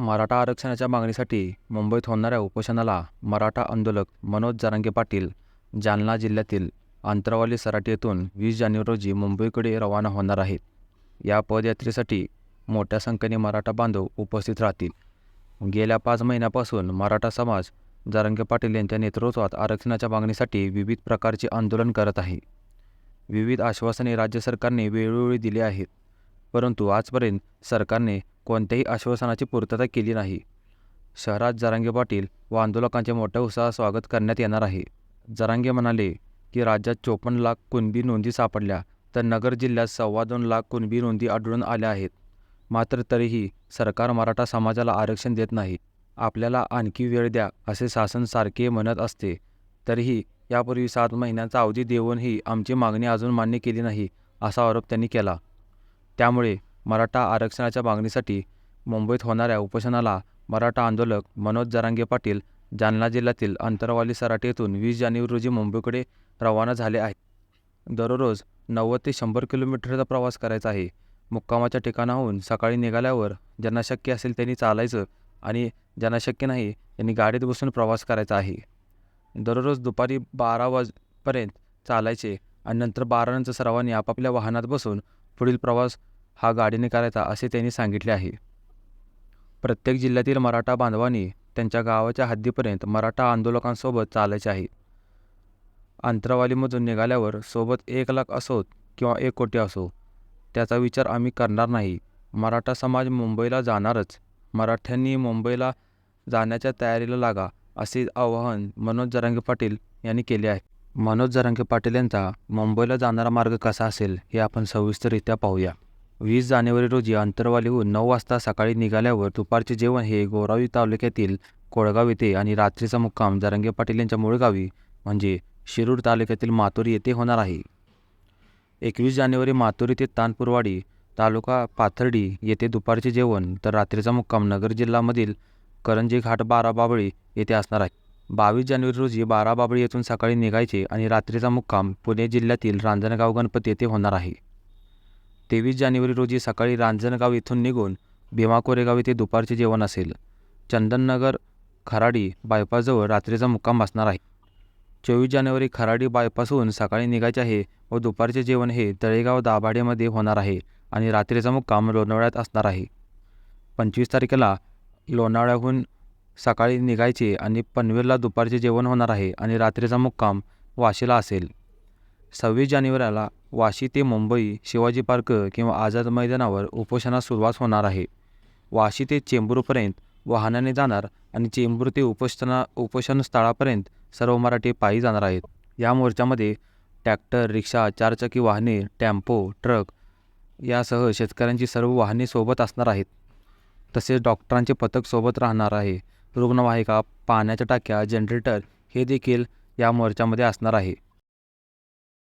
मराठा आरक्षणाच्या मागणीसाठी मुंबईत होणाऱ्या उपोषणाला मराठा आंदोलक मनोज जरांगे पाटील जालना जिल्ह्यातील अंतरवाली सराटी येथून वीस जानेवारी रोजी मुंबईकडे रवाना होणार आहेत. या पदयात्रेसाठी मोठ्या संख्येने मराठा बांधव उपस्थित राहतील. गेल्या पाच महिन्यापासून मराठा समाज जरांगे पाटील यांच्या नेतृत्वात आरक्षणाच्या मागणीसाठी विविध प्रकारचे आंदोलन करत आहे. विविध आश्वासने राज्य सरकारने वेळोवेळी दिली आहेत परंतु आजपर्यंत सरकारने कोणत्याही आश्वासनाची पूर्तता केली नाही. शहरात जरांगे पाटील व आंदोलकांचे मोठ्या उत्साहात स्वागत करण्यात येणार आहे. जरांगे म्हणाले की राज्यात चोपन्न लाख कुणबी नोंदी सापडल्या तर नगर जिल्ह्यात सव्वा दोन लाख कुणबी नोंदी आढळून आल्या आहेत. मात्र तरीही सरकार मराठा समाजाला आरक्षण देत नाही. आपल्याला आणखी वेळ द्या असे शासन सारखे म्हणत असते. तरीही यापूर्वी सात महिन्यांचा अवधी देऊनही आमची मागणी अजून मान्य केली नाही असा आरोप त्यांनी केला. त्यामुळे मराठा आरक्षणाच्या मागणीसाठी मुंबईत होणाऱ्या उपोषणाला मराठा आंदोलक मनोज जरांगे पाटील जालना जिल्ह्यातील अंतरवाली सराटी येथून वीस जानेवारी रोजी मुंबईकडे रवाना झाले आहेत. दररोज नव्वद ते शंभर किलोमीटरचा प्रवास करायचा आहे. मुक्कामाच्या ठिकाणाहून सकाळी निघाल्यावर ज्यांना शक्य असेल त्यांनी चालायचं आणि ज्यांना शक्य नाही त्यांनी गाडीत बसून प्रवास करायचा आहे. दररोज दुपारी बारा वाजपर्यंत चालायचे आणि नंतर बारानंतर सर्वांनी आपापल्या वाहनात बसून पुढील प्रवास हा गाडीने करायचा असे त्यांनी सांगितले आहे. प्रत्येक जिल्ह्यातील मराठा बांधवांनी त्यांच्या गावाच्या हद्दीपर्यंत मराठा आंदोलकांसोबत चालायचे आहे. अंतरावालीमधून निघाल्यावर सोबत एक लाख असोत किंवा एक कोटी असो त्याचा विचार आम्ही करणार नाही. मराठा समाज मुंबईला जाणारच. मराठ्यांनी मुंबईला जाण्याच्या तयारीला लागा असे आवाहन मनोज जरांगे पाटील यांनी केले आहे. मनोज जरांगे पाटील यांचा मुंबईला जाणारा मार्ग कसा असेल हे आपण सविस्तररित्या पाहूया. वीस जानेवारी रोजी अंतरवालीहून नऊ वाजता सकाळी निघाल्यावर दुपारचे जेवण हे गोरावी तालुक्यातील कोळगाव येथे आणि रात्रीचा मुक्काम जरंगे पाटील यांच्या मूळ गावी म्हणजे शिरूर तालुक्यातील मातोरी येथे होणार आहे. एकवीस जानेवारी मातोरी ते तानपूरवाडी तालुका पाथर्डी येथे दुपारचे जेवण तर रात्रीचा मुक्काम नगर जिल्ह्यामधील करंजी घाट बाराबाबळी येथे असणार आहे. बावीस जानेवारी रोजी बाराबाबळी येथून सकाळी निघायचे आणि रात्रीचा मुक्काम पुणे जिल्ह्यातील रांजणगाव गणपती येथे होणार आहे. तेवीस जानेवारी रोजी सकाळी रांजणगाव येथून निघून भीमा कोरेगाव येथे दुपारचे जेवण असेल. चंदननगर खराडी बायपासजवळ रात्रीचा मुक्काम असणार आहे. चोवीस जानेवारी खराडी बायपासहून सकाळी निघायचे आहे व दुपारचे जेवण हे तळेगाव दाभाडेमध्ये होणार आहे आणि रात्रीचा मुक्काम लोणावळ्यात असणार आहे. पंचवीस तारखेला लोणावळ्याहून सकाळी निघायचे आणि पनवेलला दुपारचे जेवण होणार आहे आणि रात्रीचा मुक्काम वाशीला असेल. सव्वीस जानेवारीला वाशी ते मुंबई शिवाजी पार्क किंवा आझाद मैदानावर उपोषणास सुरुवात होणार आहे. वाशी ते चेंबूरपर्यंत वाहनाने जाणार आणि चेंबूर ते उपोषणा उपोषण स्थळापर्यंत सर्व मराठी पायी जाणार आहेत. या मोर्चामध्ये ट्रॅक्टर रिक्षा चारचाकी वाहने टॅम्पो ट्रक यासह शेतकऱ्यांची सर्व वाहने सोबत असणार आहेत. तसेच डॉक्टरांचे पथक सोबत राहणार आहे. रुग्णवाहिका पाण्याच्या टाक्या जनरेटर हे देखील या मोर्चामध्ये असणार आहे.